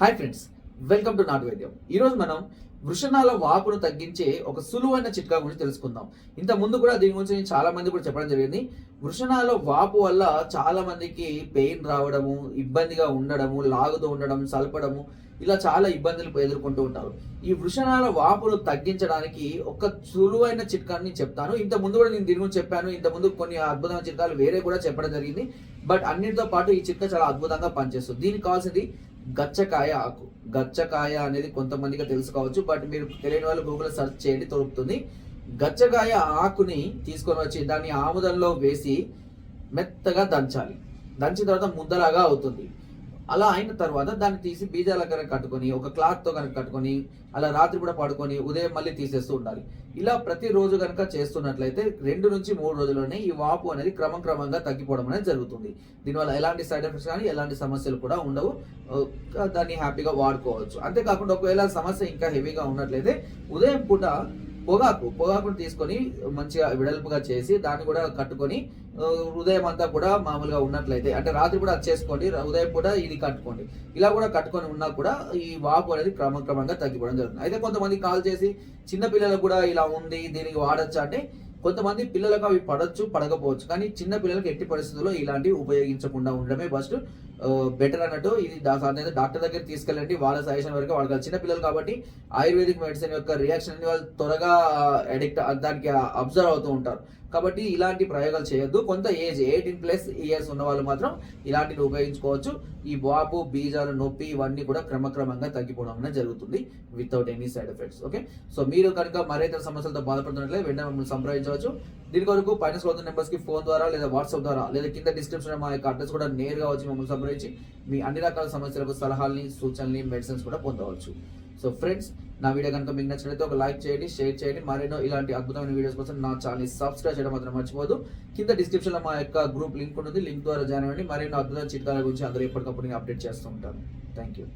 Hi friends welcome to నాటు వైద్యం ఈరోజు మనం వృషణాల వాపును తగ్గించే ఒక సులువైన చిట్కా గురించి తెలుసుకుందాం. ఇంత ముందు కూడా దీని గురించి నేను చాలా మంది కూడా చెప్పడం జరిగింది. వృషణాల వాపు వల్ల చాలా మందికి పెయిన్ రావడము ఇబ్బందిగా ఉండడము లాగుతూ ఉండడం సలపడము ఇలా చాలా ఇబ్బందులు ఎదుర్కొంటూ ఉంటారు. ఈ వృషణాల వాపును తగ్గించడానికి ఒక సులువైన చిట్కాని చెప్తాను. ఇంత ముందు కూడా నేను దీని గురించి చెప్పాను. ఇంత ముందు కొన్ని అద్భుతమైన చిట్కాలు వేరే కూడా చెప్పడం జరిగింది. బట్ అన్నిటితో పాటు ఈ చిట్కా చాలా అద్భుతంగా పనిచేస్తుంది. దీనికి కావాల్సింది గచ్చకాయ ఆకు. గచ్చకాయ అనేది కొంతమందికి తెలుసుకోవచ్చు బట్ మీరు తెలియని వాళ్ళు గూగుల్ సెర్చ్ చేయండి దొరుకుతుంది గచ్చకాయ ఆకుని తీసుకొని వచ్చి దాన్ని ఆముదంలో వేసి మెత్తగా దంచాలి. దంచిన తర్వాత ముద్దలాగా అవుతుంది. అలా అయిన తర్వాత దాన్ని తీసి బీజాల కనుక కట్టుకొని ఒక క్లాత్తో కనుక కట్టుకొని అలా రాత్రి కూడా పడుకొని ఉదయం మళ్ళీ తీసేస్తూ ఉండాలి. ఇలా ప్రతిరోజు కనుక చేస్తున్నట్లయితే రెండు నుంచి మూడు రోజుల్లోనే ఈ వాపు అనేది క్రమం క్రమంగా తగ్గిపోవడం అనేది జరుగుతుంది. దీనివల్ల ఎలాంటి సైడ్ ఎఫెక్ట్స్ కానీ ఎలాంటి సమస్యలు కూడా ఉండవు. దాన్ని హ్యాపీగా వాడుకోవచ్చు. అంతేకాకుండా ఒకవేళ సమస్య ఇంకా హెవీగా ఉన్నట్లయితే ఉదయం పూట పొగాకు పొగాకును తీసుకొని మంచిగా విడల్పుగా చేసి దాన్ని కూడా కట్టుకొని హృదయం ఉదయం అంతా కూడా మామూలుగా ఉన్నట్లయితే అంటే రాత్రి కూడా అది చేసుకోండి ఉదయం కూడా ఇది కట్టుకోండి. ఇలా కూడా కట్టుకొని ఉన్నా కూడా ఈ వాపు అనేది క్రమక్రమంగా తగ్గిపోవడం జరుగుతుంది. అయితే కొంతమంది కాల్ చేసి చిన్న పిల్లలకు కూడా ఇలా ఉంది దీనికి వాడచ్చు అంటే కొంతమంది పిల్లలకు అవి పడవచ్చు పడకపోవచ్చు. కానీ చిన్న పిల్లలకు ఎట్టి పరిస్థితుల్లో ఇలాంటివి ఉపయోగించకుండా ఉండడమే ఫస్ట్ బెటర్ అన్నట్టు ఇది దా- డాక్టర్ దగ్గర తీసుకెళ్ళండి. వాళ్ళ సజెషన్ వరకు వాళ్ళకి చిన్న పిల్లలు కాబట్టి ఆయుర్వేదిక్ మెడిసిన్ యొక్క రియాక్షన్ అనేది వాళ్ళు త్వరగా అడిక్ట్ దానికి అబ్జర్వ్ అవుతూ ఉంటారు. కాబట్టి ఇలాంటి ప్రయోగాలు చేయొద్దు. కొంత ఏజ్ ఎయిటీన్ ప్లస్ ఇయర్స్ ఉన్న వాళ్ళు మాత్రం ఇలాంటివి ఉపయోగించుకోవచ్చు. ఈ వాపు బీజాలు నొప్పి ఇవన్నీ కూడా క్రమక్రమంగా తగ్గిపోవడం అనేది జరుగుతుంది without any side effects okay so మీరు కనుక మరేతర సమస్యలతో బాధపడుతున్నట్లయితే వెంటనే మమ్మల్ని సంప్రదించవచ్చు. దీని కొరకు పైన స్కోతున్న నెంబర్స్కి ఫోన్ ద్వారా లేదా వాట్సాప్ ద్వారా లేదా కింద డిస్క్రిప్షన్ మా యొక్క అడ్రస్ కూడా నేరుగా వచ్చి మమ్మల్ని సంప్రదించి మీ అన్ని రకాల సమస్యలకు సలహాలని సూచనల్ని మెడిసిన్స్ కూడా పొందవచ్చు. సో ఫ్రెండ్స్ నా వీడియో కనుక మీకు నచ్చినట్లయితే ఒక లైక్ చేయండి షేర్ చేయండి. మరెన్నో ఇలాంటి అద్భుతమైన వీడియోస్ కోసం నా ఛానల్ సబ్స్క్రైబ్ చేయడం మాత్రం మర్చిపోదు కింద డిస్క్రిప్షన్లో మా యొక్క గ్రూప్ లింక్ ఉంటుంది. లింక్ ద్వారా జాయిన్ అవ్వండి. మరెన్నో అద్భుతమైన చిట్కాల గురించి అందరూ ఎప్పటికప్పుడు నేను అప్డేట్ చేస్తూ ఉంటాను. Thank you